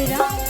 Hare Hare